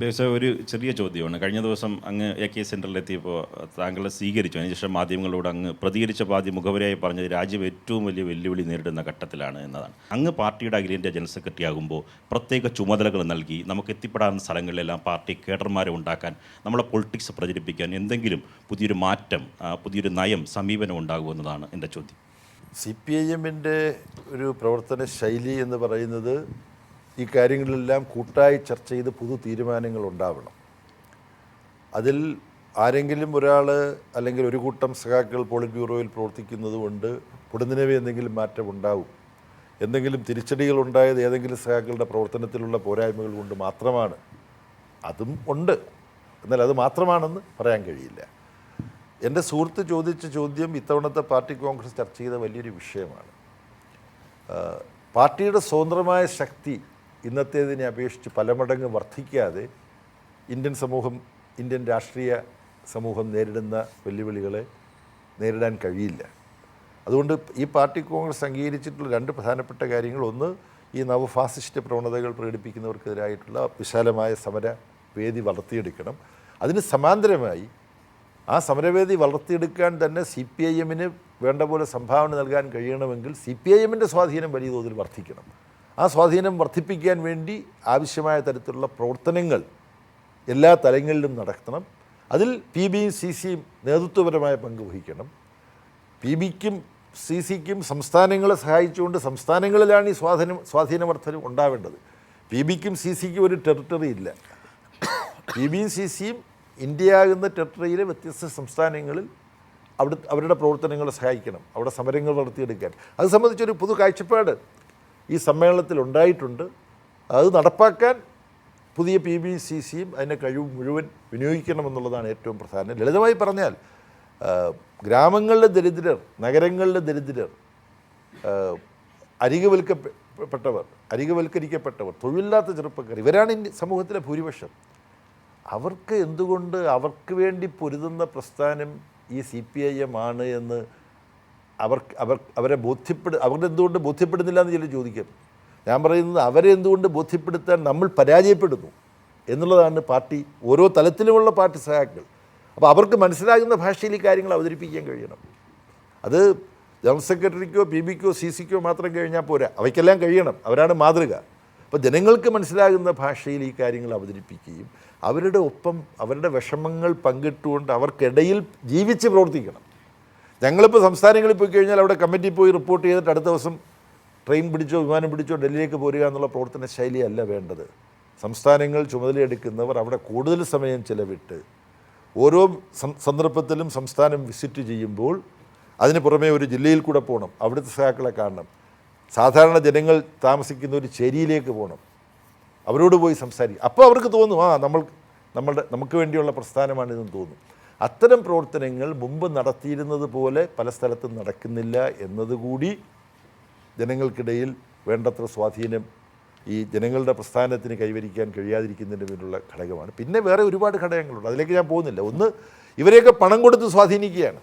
ബേസ ഒരു ചെറിയ ചോദ്യമാണ്. കഴിഞ്ഞ ദിവസം അങ്ങ് എ കെ സെന്ററിലെത്തിയപ്പോൾ താങ്കളെ സ്വീകരിച്ചു. അതിനുശേഷം മാധ്യമങ്ങളോട് അങ്ങ് പ്രതികരിച്ചപ്പോൾ ആദ്യം മുഖവരായി പറഞ്ഞത് രാജ്യം ഏറ്റവും വലിയ വെല്ലുവിളി നേരിടുന്ന ഘട്ടത്തിലാണ് എന്നതാണ്. അങ്ങ് പാർട്ടിയുടെ അഖിലേന്ത്യാ ജനറൽ സെക്രട്ടറി ആകുമ്പോൾ പ്രത്യേക ചുമതലകൾ നൽകി നമുക്ക് എത്തിപ്പെടാവുന്ന സ്ഥലങ്ങളിലെല്ലാം പാർട്ടി കേഡർമാരെ ഉണ്ടാക്കാൻ നമ്മളെ പൊളിറ്റിക്സ് പ്രചരിപ്പിക്കാൻ എന്തെങ്കിലും പുതിയൊരു മാറ്റം പുതിയൊരു നയം സമീപനം ഉണ്ടാകുമെന്നതാണ് എന്റെ ചോദ്യം. സി പി ഐ എമ്മിന്റെ ഒരു പ്രവർത്തന ശൈലി എന്ന് പറയുന്നത് ഈ കാര്യങ്ങളിലെല്ലാം കൂട്ടായി ചർച്ച ചെയ്ത് പുതു തീരുമാനങ്ങൾ ഉണ്ടാവണം. അതിൽ ആരെങ്കിലും ഒരാൾ അല്ലെങ്കിൽ ഒരു കൂട്ടം സഖാക്കൾ പോളിറ്റ് ബ്യൂറോയിൽ പ്രവർത്തിക്കുന്നത് കൊണ്ട് പൊടുന്നിനവേ എന്തെങ്കിലും മാറ്റം ഉണ്ടാവും. എന്തെങ്കിലും തിരിച്ചടികൾ ഉണ്ടായത് ഏതെങ്കിലും സഖാക്കളുടെ പ്രവർത്തനത്തിലുള്ള പോരായ്മകൾ കൊണ്ട് മാത്രമാണ്. അതും ഉണ്ട്. എന്നാൽ അത് മാത്രമാണെന്ന് പറയാൻ കഴിയില്ല. എന്റെ സുഹൃത്ത് ചോദിച്ച ചോദ്യം ഇത്തവണത്തെ പാർട്ടി കോൺഗ്രസ് ചർച്ച ചെയ്ത വലിയൊരു വിഷയമാണ്. പാർട്ടിയുടെ സ്വതന്ത്രമായ ശക്തി ഇന്നത്തേതിനെ അപേക്ഷിച്ച് പല മടങ്ങ് വർദ്ധിക്കാതെ ഇന്ത്യൻ സമൂഹം ഇന്ത്യൻ രാഷ്ട്രീയ സമൂഹം നേരിടുന്ന വെല്ലുവിളികളെ നേരിടാൻ കഴിയില്ല. അതുകൊണ്ട് ഈ പാർട്ടി കോൺഗ്രസ് അംഗീകരിച്ചിട്ടുള്ള രണ്ട് പ്രധാനപ്പെട്ട കാര്യങ്ങൾ. ഒന്ന് ഈ നവഫാസിസ്റ്റ് പ്രവണതകൾ പ്രകടിപ്പിക്കുന്നവർക്കെതിരായിട്ടുള്ള വിശാലമായ സമര വേദി വളർത്തിയെടുക്കണം. അതിന് സമാന്തരമായി ആ സമരവേദി വളർത്തിയെടുക്കാൻ തന്നെ സി പി ഐ എമ്മിന് വേണ്ട പോലെ സംഭാവന നൽകാൻ കഴിയണമെങ്കിൽ സി പി ഐ എമ്മിന്റെ സ്വാധീനം വലിയ തോതിൽ വർദ്ധിക്കണം. ആ സ്വാധീനം വർദ്ധിപ്പിക്കാൻ വേണ്ടി ആവശ്യമായ തരത്തിലുള്ള പ്രവർത്തനങ്ങൾ എല്ലാ തലങ്ങളിലും നടത്തണം അതിൽ പി ബിയും സി സിയും നേതൃത്വപരമായ പങ്ക് വഹിക്കണം. പി ബിക്കും സി സിക്കും സംസ്ഥാനങ്ങളെ സഹായിച്ചുകൊണ്ട് സംസ്ഥാനങ്ങളിലാണ് ഈ സ്വാധീനം സ്വാധീനവർദ്ധനം ഉണ്ടാവേണ്ടത്. പി ബിക്കും സി സിക്കും ഒരു ടെറിട്ടറി ഇല്ല. പി ബിയും സി സിയും ഇന്ത്യ ആകുന്ന ടെറിട്ടറിയിലെ വ്യത്യസ്ത സംസ്ഥാനങ്ങളിൽ അവിടെ അവരുടെ പ്രവർത്തനങ്ങളെ സഹായിക്കണം. അവിടെ സമരങ്ങൾ നടത്തിയെടുക്കാൻ. അത് സംബന്ധിച്ചൊരു പുതു കാഴ്ചപ്പാട്. ഈ സമ്മേളനത്തിൽ ഉണ്ടായിട്ടുണ്ട്. അത് നടപ്പാക്കാൻ പുതിയ പി ബി സി സിയും അതിന്റെ കഴിവ് മുഴുവൻ വിനിയോഗിക്കണമെന്നുള്ളതാണ് ഏറ്റവും പ്രധാനം. ലളിതമായി പറഞ്ഞാൽ ഗ്രാമങ്ങളിലെ ദരിദ്രർ നഗരങ്ങളിലെ ദരിദ്രർ അരികവൽക്കപ്പെട്ടവർ അരികവൽക്കരിക്കപ്പെട്ടവർ തൊഴിലില്ലാത്ത ചെറുപ്പക്കാർ ഇവരാണ് ഇന്ത്യ സമൂഹത്തിലെ ഭൂരിപക്ഷം. അവർക്ക് എന്തുകൊണ്ട് അവർക്ക് വേണ്ടി പൊരുതുന്ന പ്രസ്ഥാനം ഈ സി പി ഐ എം ആണ് എന്ന് അവർക്ക് അവർ അവരെ ബോധ്യപ്പെടു അവരുടെ എന്തുകൊണ്ട് ബോധ്യപ്പെടുന്നില്ല എന്ന് ചിലർ ചോദിക്കും. ഞാൻ പറയുന്നത് അവരെ എന്തുകൊണ്ട് ബോധ്യപ്പെടുത്താൻ നമ്മൾ പരാജയപ്പെടുന്നു എന്നുള്ളതാണ് പാർട്ടി ഓരോ തലത്തിലുമുള്ള പാർട്ടി സഹാക്കൾ അപ്പോൾ അവർക്ക് മനസ്സിലാകുന്ന ഭാഷയിൽ കാര്യങ്ങൾ അവതരിപ്പിക്കാൻ കഴിയണം. അത് ജനറൽ സെക്രട്ടറിക്കോ പി ബിക്കോ സി സിക്കോ മാത്രം കഴിഞ്ഞാൽ പോരാ. അവയ്ക്കെല്ലാം കഴിയണം. അവരാണ് മാതൃക. അപ്പോൾ ജനങ്ങൾക്ക് മനസ്സിലാകുന്ന ഭാഷയിൽ ഈ കാര്യങ്ങൾ അവതരിപ്പിക്കുകയും അവരുടെ ഒപ്പം അവരുടെ വിഷമങ്ങൾ പങ്കിട്ടുകൊണ്ട് അവർക്കിടയിൽ ജീവിച്ച് പ്രവർത്തിക്കണം. ഞങ്ങളിപ്പോൾ സംസ്ഥാനങ്ങളിൽ പോയി കഴിഞ്ഞാൽ അവിടെ കമ്മിറ്റി പോയി റിപ്പോർട്ട് ചെയ്തിട്ട് അടുത്ത ദിവസം ട്രെയിൻ പിടിച്ചോ വിമാനം പിടിച്ചോ ഡൽഹിയിലേക്ക് പോരുക എന്നുള്ള പ്രവർത്തന ശൈലിയല്ല വേണ്ടത്. സംസ്ഥാനങ്ങൾ ചുമതലയെടുക്കുന്നവർ അവിടെ കൂടുതൽ സമയം ചിലവിട്ട് ഓരോ സന്ദർഭത്തിലും സംസ്ഥാനം വിസിറ്റ് ചെയ്യുമ്പോൾ അതിന് പുറമേ ഒരു ജില്ലയിൽ കൂടെ പോകണം. അവിടുത്തെ സഹാക്കളെ കാണണം. സാധാരണ ജനങ്ങൾ താമസിക്കുന്ന ഒരു ചേരിയിലേക്ക് പോകണം. അവരോട് പോയി സംസാരിക്കും അപ്പോൾ അവർക്ക് തോന്നും ആ നമ്മൾ നമ്മളുടെ നമുക്ക് വേണ്ടിയുള്ള പ്രസ്ഥാനമാണിതെന്ന് തോന്നും. അത്തരം പ്രവർത്തനങ്ങൾ മുമ്പ് നടത്തിയിരുന്നത് പോലെ പല സ്ഥലത്തും നടക്കുന്നില്ല എന്നതുകൂടി ജനങ്ങൾക്കിടയിൽ വേണ്ടത്ര സ്വാധീനം ഈ ജനങ്ങളുടെ പ്രസ്ഥാനത്തിന് കൈവരിക്കാൻ കഴിയാതിരിക്കുന്നതിന് പിന്നിലുള്ള ഘടകമാണ്. പിന്നെ വേറെ ഒരുപാട് ഘടകങ്ങളുണ്ട്. അതിലേക്ക് ഞാൻ പോകുന്നില്ല. ഒന്ന് ഇവരെയൊക്കെ പണം കൊടുത്ത് സ്വാധീനിക്കുകയാണ്.